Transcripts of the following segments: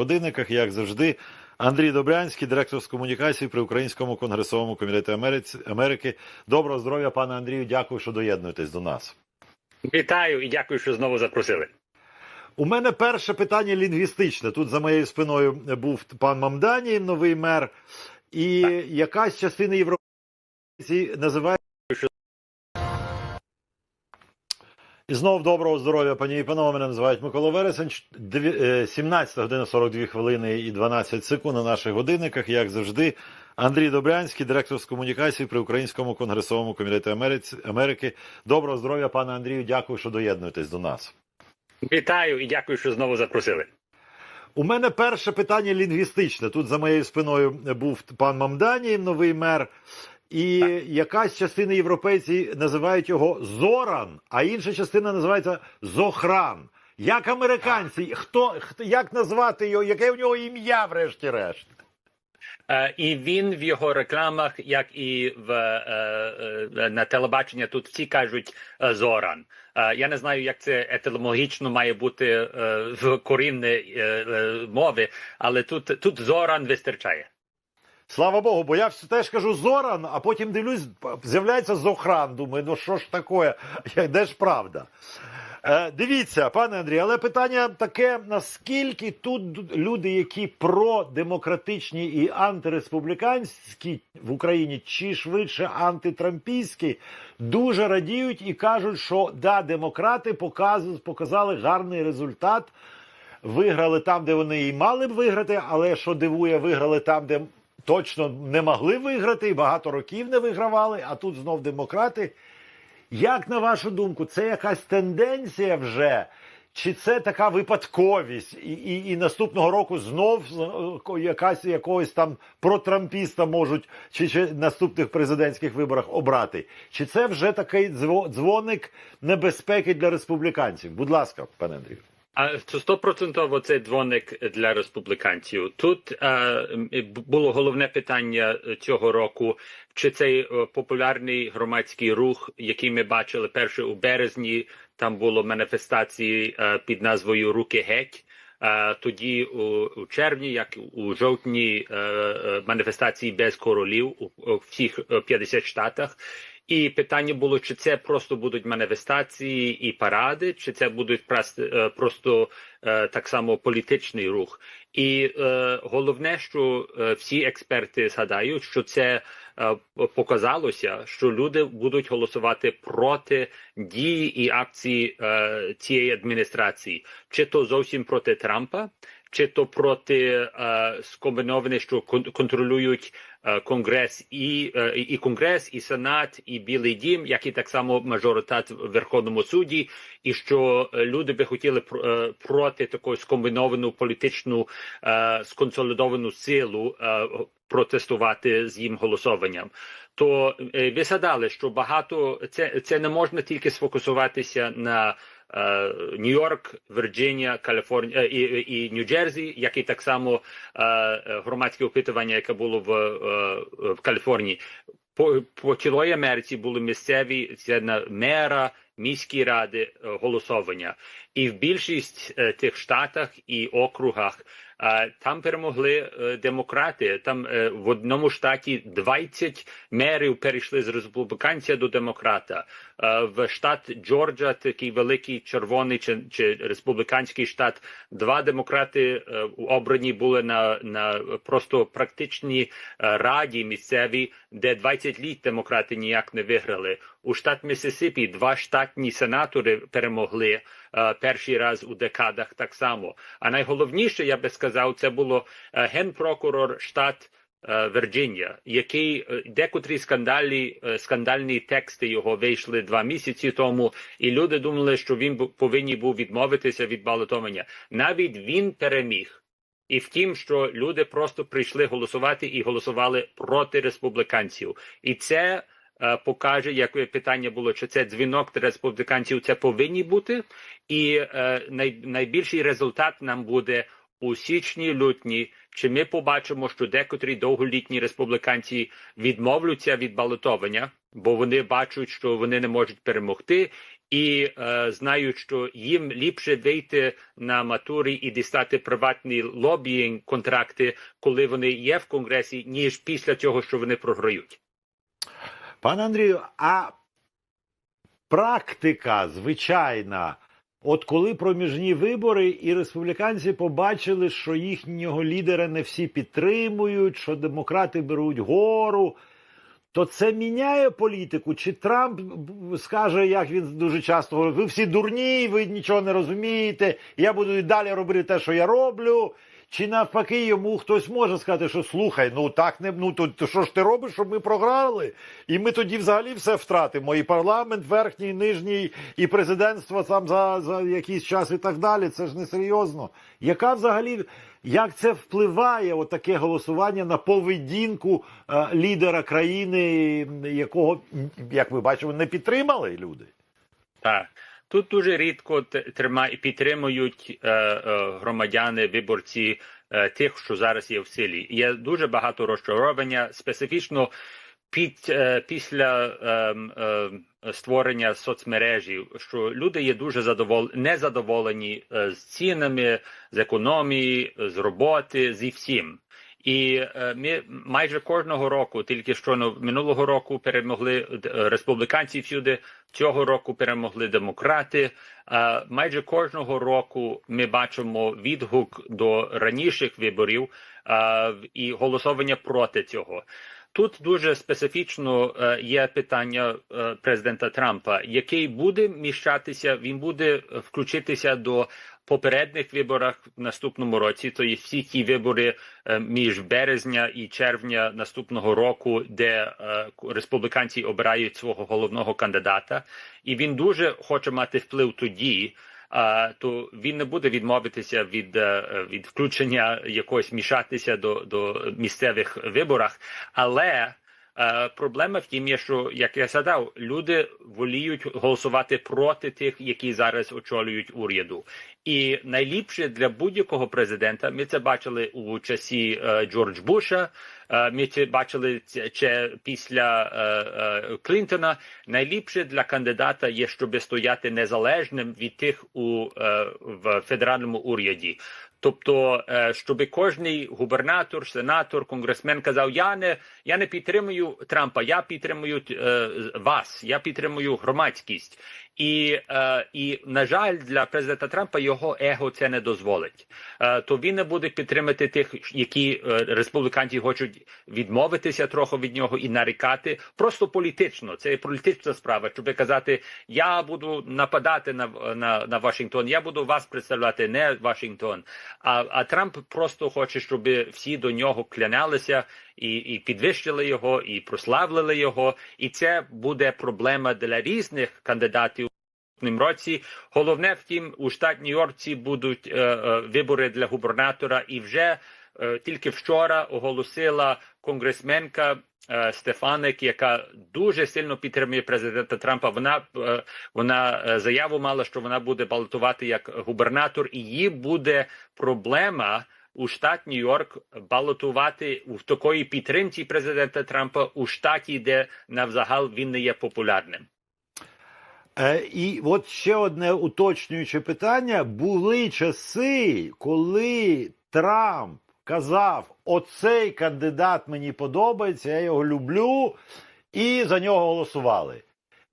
годинниках, як завжди, Андрій Добрянський, директор з комунікації при Українському конгресовому комітеті Америки. Доброго здоров'я, пане Андрію. Дякую, що доєднуєтесь до нас. Вітаю і дякую, що знову запросили. У мене перше питання лінгвістичне. Тут за моєю спиною був пан Мамдані, новий мер, і якась частина європейців називає. І знов доброго здоров'я, пані і панове. Мене називають Микола Вересень. Дві- е, 17 година 42 хвилини і 12 секунд на наших годинниках, як завжди. Андрій Добрянський, директор з комунікації при Українському конгресовому комітеті Америки. Доброго здоров'я, пане Андрію. Дякую, що доєднуєтесь до нас. Вітаю і дякую, що знову запросили. У мене перше питання лінгвістичне. Тут за моєю спиною був пан Мамдані, новий мер, і якась частина європейців називають його Зоран, а інша частина називається Зохран. Як американці, хто, хто як назвати його, яке в нього ім'я, врешті-решт? Е, і він в його рекламах, як і в е, е, на телебаченні, тут всі кажуть Зоран. Я не знаю, як це етимологічно має бути в корінної е, е, мови, але тут, тут Зоран вистачає. Слава Богу, бо я все теж кажу Зоран, а потім дивлюсь, з'являється Зохран. Думаю, ну що ж таке, де ж правда? Е, дивіться, пане Андрій, але питання таке: наскільки тут люди, які продемократичні і антиреспубліканські в Україні, чи швидше антитрампійські, дуже радіють і кажуть, що да, демократи показали гарний результат. Виграли там, де вони і мали б виграти, але що дивує, виграли там, де точно не могли виграти, і багато років не вигравали, а тут знов демократи. Як на вашу думку, це якась тенденція вже? Чи це така випадковість, і, і, і наступного року знов е, якась якогось там протрампіста можуть чи, чи наступних президентських виборах обрати? Чи це вже такий дзво- дзвоник небезпеки для республіканців? Будь ласка, пане Андрію. А це стопроцентово це дзвоник для республіканців. Тут е, було головне питання цього року: чи цей е, популярний громадський рух, який ми бачили перше у березні, там було маніфестації е, під назвою Руки геть. Е, тоді у, у червні, як у жовтні, е, маніфестації без королів у, у всіх е, 50 штатах. І питання було, чи це просто будуть маніфестації і паради, чи це будуть е, просто е, так само політичний рух. І е, головне, що всі експерти згадають, що це показалося, що люди будуть голосувати проти дії і акції цієї адміністрації, чи то зовсім проти Трампа, чи то проти е, що кон- контролюють конгрес і, е, і конгрес, і сенат, і білий дім, як і так само мажоритет в Верховному суді, і що е, люди би хотіли пр- е, проти такої скомбіновану політичну е, сконсолідовану силу е, протестувати з їм голосуванням. То е, ви згадали, що багато це, це не можна тільки сфокусуватися на е, Нью-Йорк, Вірджинія, Каліфорнія е, і, і Нью-Джерсі, як і так само е, е, громадське опитування, яке було в, е, в Каліфорнії. По, по цілої Америці були місцеві це на мера, міські ради е, голосування. І в більшість е, тих штатах і округах е, там перемогли демократи. Там в одному штаті 20 мерів перейшли з республіканця до демократа. В штат Джорджа, такий великий червоний чи, чи республіканський штат, два демократи обрані були на, на просто практичній раді місцевій, де 20 літ демократи ніяк не виграли. У штат Мississippi два штатні сенатори перемогли е, перший раз у декадах так само. А найголовніше, я би сказав, це було е, генпрокурор штат е, Вірджинія, який е, декотрі скандальні, е, скандальні тексти його вийшли два місяці тому, і люди думали, що він повинен був відмовитися від балотування. Навіть він переміг. І втім, що люди просто прийшли голосувати і голосували проти республіканців, і це покаже, як питання було, чи це дзвінок республіканців, це повинні бути, і е, най, найбільший результат нам буде у січні лютні. Чи ми побачимо, що декотрі довголітні республіканці відмовляться від балотування, бо вони бачать, що вони не можуть перемогти, і е, знають, що їм ліпше вийти на матурі і дістати приватні лобіїнг контракти, коли вони є в конгресі, ніж після цього, що вони програють. Пане Андрію, а практика звичайна. От коли проміжні вибори і республіканці побачили, що їхнього лідера не всі підтримують, що демократи беруть гору, то це міняє політику? Чи Трамп скаже, як він дуже часто говорить, ви всі дурні, ви нічого не розумієте, я буду і далі робити те, що я роблю. Чи навпаки йому хтось може сказати, що слухай, ну так не ну то, що ж ти робиш, щоб ми програли? І ми тоді взагалі все втратимо. І парламент, верхній, нижній, і президентство там за, за якийсь час і так далі. Це ж не серйозно. Яка взагалі як це впливає, отаке голосування на поведінку е, лідера країни, якого, як ми бачимо, не підтримали люди? Так. Тут дуже рідко т- трима- підтримують е, е, громадяни, виборці е, тих, що зараз є в силі. Є дуже багато розчарування, специфічно під, після ем, ем, створення соцмережі, що люди є дуже задовол... незадоволені з цінами, з економії, з роботи, зі всім. І е, ми майже кожного року, тільки що ну, минулого року перемогли е, республіканці всюди, цього року перемогли демократи. Е, майже кожного року ми бачимо відгук до раніших виборів і голосування проти цього. Тут дуже специфічно є питання президента Трампа, який буде міщатися, він буде включитися до попередніх виборах в наступному році. То є всі ті вибори е, між березня і червня наступного року, де е, республіканці обирають свого головного кандидата, і він дуже хоче мати вплив тоді. А то він не буде відмовитися від, е, від включення якогось мішатися до, до місцевих виборах, але проблема в тім, є, що як я згадав, люди воліють голосувати проти тих, які зараз очолюють уряду. І найліпше для будь-якого президента ми це бачили у часі е, Джордж Буша. е, Ми це бачили ще після е, е, Клінтона. Найліпше для кандидата є, щоб стояти незалежним від тих у е, в федеральному уряді. Тобто, е, щоб кожний губернатор, сенатор, конгресмен казав: Я не я не підтримую Трампа, я підтримую е, вас, я підтримую громадськість. І, е, і на жаль, для президента Трампа його его це не дозволить. Е, то він не буде підтримати тих, які е, республіканці хочуть відмовитися трохи від нього і нарікати. Просто політично. Це політична справа. Щоб казати, я буду нападати на, на, на Вашингтон, я буду вас представляти, не Вашингтон. А, а Трамп просто хоче, щоб всі до нього клянялися і, і підвищили його, і прославили його. І це буде проблема для різних кандидатів. Році головне втім, у штат Нью-Йоркці будуть е, е, вибори для губернатора, і вже е, тільки вчора оголосила конгресменка е, Стефаник, яка дуже сильно підтримує президента Трампа. Вона е, вона е, заяву мала, що вона буде балотувати як губернатор, і їй буде проблема. У штат Нью-Йорк балотувати в такої підтримці президента Трампа у штаті, де навзагал він не є популярним. Е, і от ще одне уточнююче питання: були часи, коли Трамп казав: оцей кандидат мені подобається, я його люблю, і за нього голосували.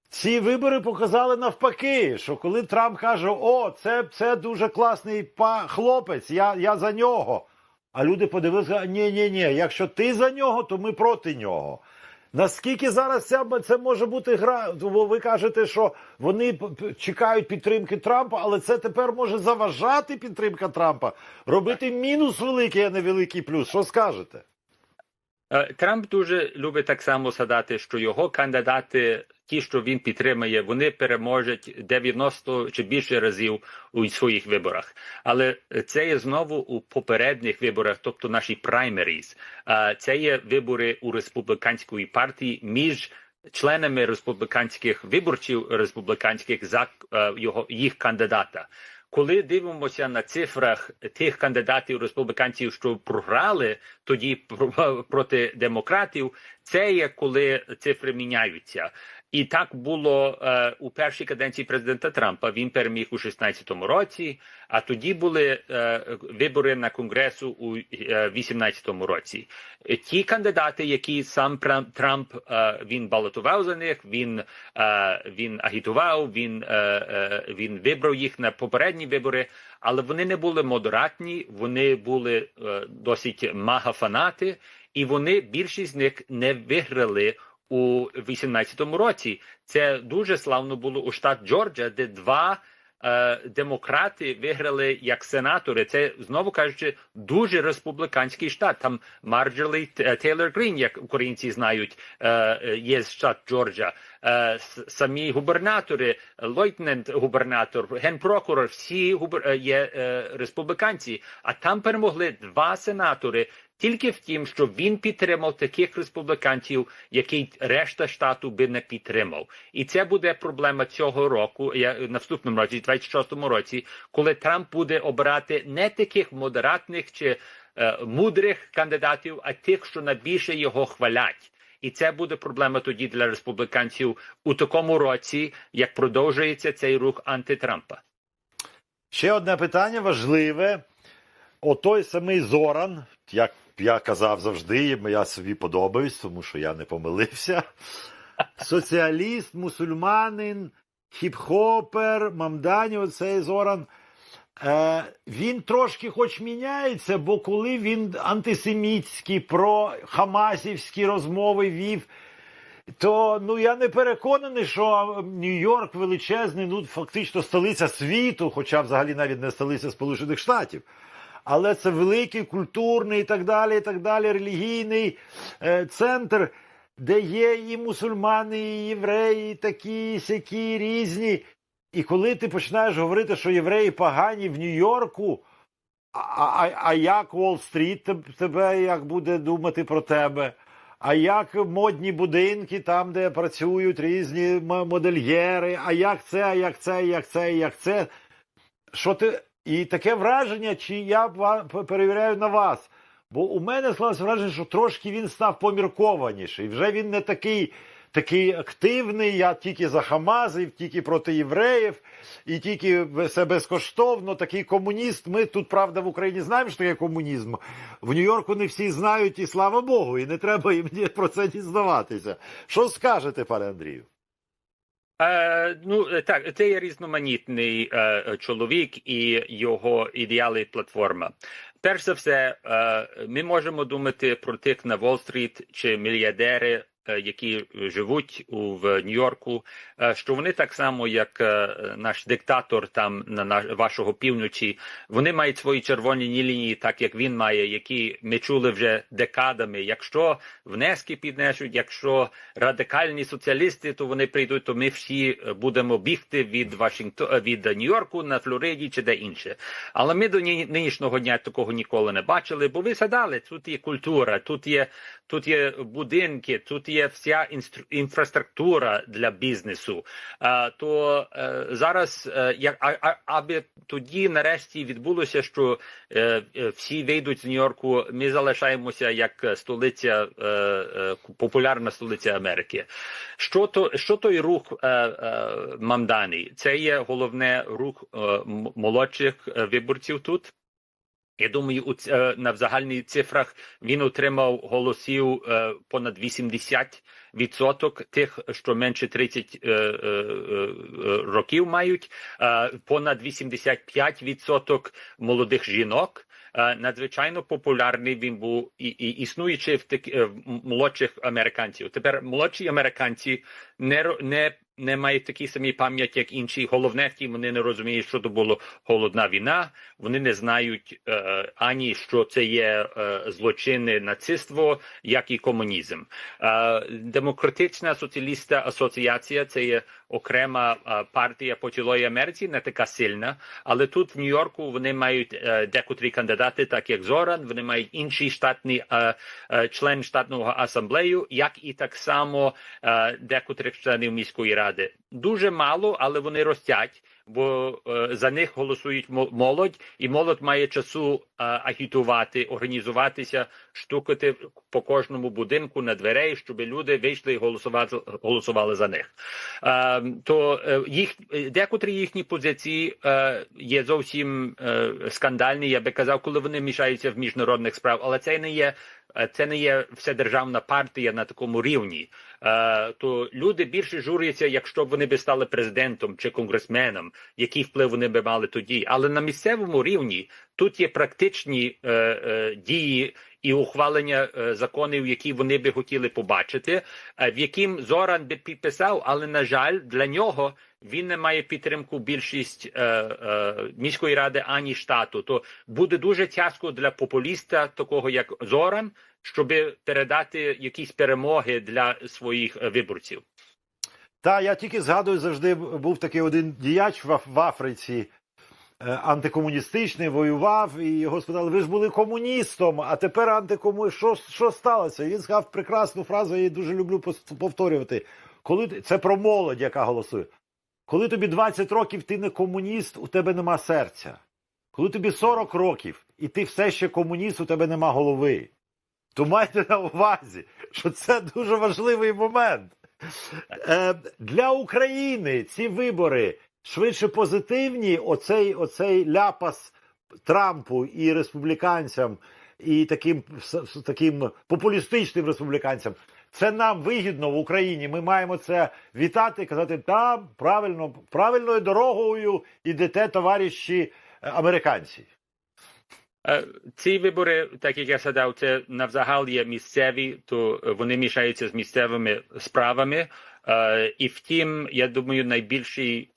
Ці вибори показали навпаки, що коли Трамп каже: О, це, це дуже класний па хлопець, я, я за нього. А люди подивилися: ні, ні, ні, якщо ти за нього, то ми проти нього. Наскільки зараз ця, це може бути гра? Бо ви кажете, що вони чекають підтримки Трампа, але це тепер може заважати підтримка Трампа, робити мінус великий, а не великий плюс. Що скажете? Е, Трамп дуже любить так само згадати, що його кандидати, ті, що він підтримує, вони переможуть 90 чи більше разів у своїх виборах. Але це є знову у попередніх виборах, тобто наші праймеріз. Це є вибори у республіканської партії між членами республіканських виборців республіканських за е, його їх кандидата. Коли дивимося на цифрах тих кандидатів республіканців, що програли тоді проти демократів, це є коли цифри міняються. І так було е, у першій каденції президента Трампа. Він переміг у 16-му році, а тоді були е, вибори на конгресу у е, 18-му році. Е, Ті кандидати, які сам Трамп е, він балотував за них, він, е, він агітував, він, е, е, він вибрав їх на попередні вибори, але вони не були модератні, вони були е, досить мага-фанати, і вони більшість з них не виграли у 18-му році. Це дуже славно було у штат Джорджія, де два демократи виграли як сенатори. Це знову кажучи, дуже республіканський штат. Там Марджорі Тейлор Грін, як українці знають, е, е, є з штат Джорджія. Е, самі губернатори, лейтенант губернатор, генпрокурор, всі е, є е, республіканці. А там перемогли два сенатори. Тільки в тім, що він підтримав таких республіканців, які решта штату би не підтримав, і це буде проблема цього року. Я в наступному році, 26-му році, коли Трамп буде обирати не таких модератних чи е, мудрих кандидатів, а тих, що найбільше його хвалять. І це буде проблема тоді для республіканців у такому році, як продовжується цей рух антитрампа. Ще одне питання важливе. Отой самий Зоран, як я казав завжди, я собі подобаюсь, тому що я не помилився. Соціаліст, мусульманин, хіп-хопер, мамдані, оцей Зоран. Е, він трошки хоч міняється, бо коли він антисемітські, про хамасівські розмови вів, то ну я не переконаний, що Нью-Йорк величезний, ну фактично столиця світу, хоча взагалі навіть не столиця Сполучених Штатів. Але це великий культурний і так далі, і так далі, релігійний е, центр, де є і мусульмани, і євреї, і такі, і сякі різні. І коли ти починаєш говорити, що євреї погані в Нью-Йорку, а, а, а як Уолл-стріт тебе як буде думати про тебе? А як модні будинки, там, де працюють різні модельєри, а як це, а як це, як це, як це? Що ти. І таке враження, чи я перевіряю на вас. Бо у мене склалося враження, що трошки він став поміркованіший. Вже він не такий, такий активний. Я тільки за Хамазів, тільки проти євреїв, і тільки все безкоштовно. Такий комуніст. Ми тут, правда, в Україні знаємо, що таке комунізм. В Нью-Йорку не всі знають, і слава Богу, і не треба їм про це дізнаватися. Що скажете, пане Андрію? Е, ну е, так, це є різноманітний е, чоловік і його ідеали і платформа. Перш за все, е, ми можемо думати про тих на Уолл-стріт чи мільярдери, е, які живуть у в Нью-Йорку, е, що вони так само, як е, наш диктатор там на вашого півночі, вони мають свої червоні лінії, так як він має, які ми чули вже декадами. Якщо внески піднесуть, якщо радикальні соціалісти, то вони прийдуть, то ми всі е, будемо бігти від Вашингтона від Нью-Йорку на Флориді чи де інше. Але ми до ні- нинішнього дня такого ніколи не бачили, бо ви згадали, тут є культура, тут є тут є будинки, тут є вся інфраструктура для бізнесу. То е, зараз, е, як аби тоді нарешті відбулося, що е, всі вийдуть з Нью-Йорку, ми залишаємося як столиця, популярна столиця Америки. Що то що той рух Мамдані? Це є головне рух молодших виборців тут. Я думаю, у ц- е, на загальних цифрах він отримав голосів е, понад 80 відсоток тих, що менше 30 е, років мають, понад 85 відсоток молодих жінок. Надзвичайно популярний він був і, і існуючи в так е, в молодших американців. Тепер молодші американці не не. Не мають такі самі пам'яті, як інші. Головне, втім, вони не розуміють, що то було холодна війна. Вони не знають е, ані що це є е, злочинне нациство, як і комунізм. Е, Демократична соціалістська асоціація це є окрема е, партія по цілої Америці, не така сильна. Але тут в Нью-Йорку вони мають е, декотрі кандидати, так як Зоран. Вони мають інший штатний е, е, член штатного асамблею, як і так само е, декотрих членів міської ради. Дуже мало, але вони ростять. бо е, за них голосують мо- молодь, і молодь має часу е, агітувати, організуватися, штукати по кожному будинку на дверей, щоб люди вийшли і голосували, голосували за них. Е, то е, їх декотрі їхні позиції е, є зовсім е, скандальні. Я би казав, коли вони мішаються в міжнародних справ, але це не є. Е, Це не є вседержавна партія на такому рівні. Е, то люди більше журяться, якщо б вони би стали президентом чи конгресменом, який вплив вони би мали тоді. Але на місцевому рівні тут є практичні е, дії і ухвалення законів, які вони би хотіли побачити, в яким Зоран би підписав, але на жаль, для нього він не має підтримку більшість е, е, міської ради ані штату. То буде дуже тяжко для популіста, такого як Зоран, щоб передати якісь перемоги для своїх е, виборців. Та я тільки згадую, завжди був такий один діяч в, Африці. е, Антикомуністичний воював, і його спитали: ви ж були комуністом, а тепер антикому... Що, що сталося? Він сказав прекрасну фразу, я її дуже люблю повторювати. Коли це про молодь, яка голосує. Коли тобі 20 років ти не комуніст, у тебе нема серця. Коли тобі 40 років і ти все ще комуніст, у тебе нема голови. То майте на увазі, що це дуже важливий момент. Е, для України ці вибори швидше позитивні. Оцей, оцей ляпас Трампу і республіканцям, і таким, таким популістичним республіканцям. Це нам вигідно в Україні. Ми маємо це вітати казати, там правильно, правильною дорогою ідете, товариші е, американці. Е, Ці вибори, так як я сказав, це навзагал є місцеві, то вони мішаються з місцевими справами. Е, І втім, я думаю, найбільші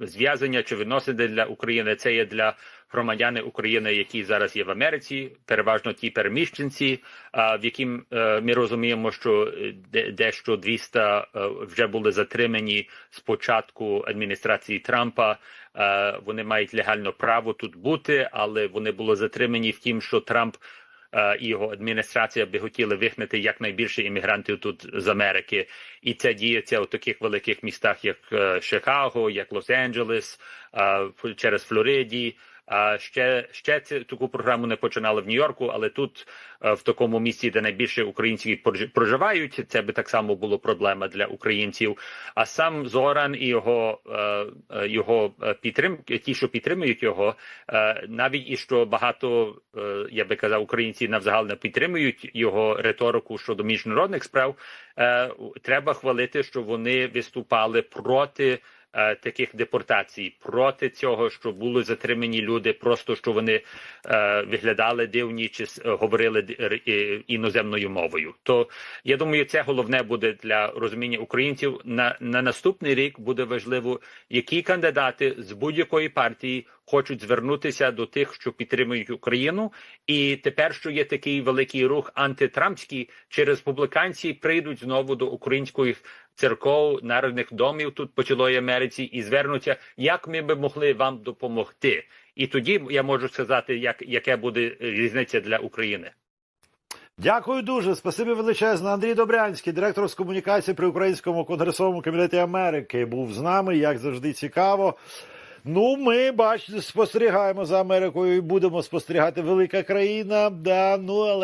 зв'язання чи відносини для України це є для громадяни України, які зараз є в Америці, переважно ті переміщенці, а, в яким е, ми розуміємо, що е, дещо 200 е, вже були затримані з початку адміністрації Трампа. Е, Вони мають легально право тут бути, але вони були затримані в тім, що Трамп е, і його адміністрація би хотіли вигнати якнайбільше іммігрантів тут з Америки, і це діється у таких великих містах, як е, Чикаго, як Лос-Анджелес, е, через Флориді. А ще ще цю таку програму не починали в Нью-Йорку, але тут е, в такому місці, де найбільше українців прожи- проживають, це би так само було проблема для українців. А сам Зоран і його е, е, його підтримки, ті, що підтримують його, навіть і що багато я би казав, українці навзагал не підтримують його риторику щодо міжнародних справ. Треба хвалити, що вони виступали проти е, таких депортацій, проти цього, що були затримані люди, просто що вони е, виглядали дивні чи говорили іноземною мовою. То я думаю, це головне буде для розуміння українців. На, на наступний рік буде важливо, які кандидати з будь-якої партії хочуть звернутися до тих, що підтримують Україну. І тепер, що є такий великий рух антитрампський, чи республіканці прийдуть знову до українських церков, народних домів тут по цілої Америці і звернуться, як ми би могли вам допомогти. І тоді я можу сказати, як яке буде різниця для України. Дякую дуже. Спасибі величезне. Андрій Добрянський, директор з комунікації при Українському конгресовому комітеті Америки, був з нами, як завжди, цікаво. Ну, ми бачите, спостерігаємо за Америкою і будемо спостерігати велика країна. Да, ну але.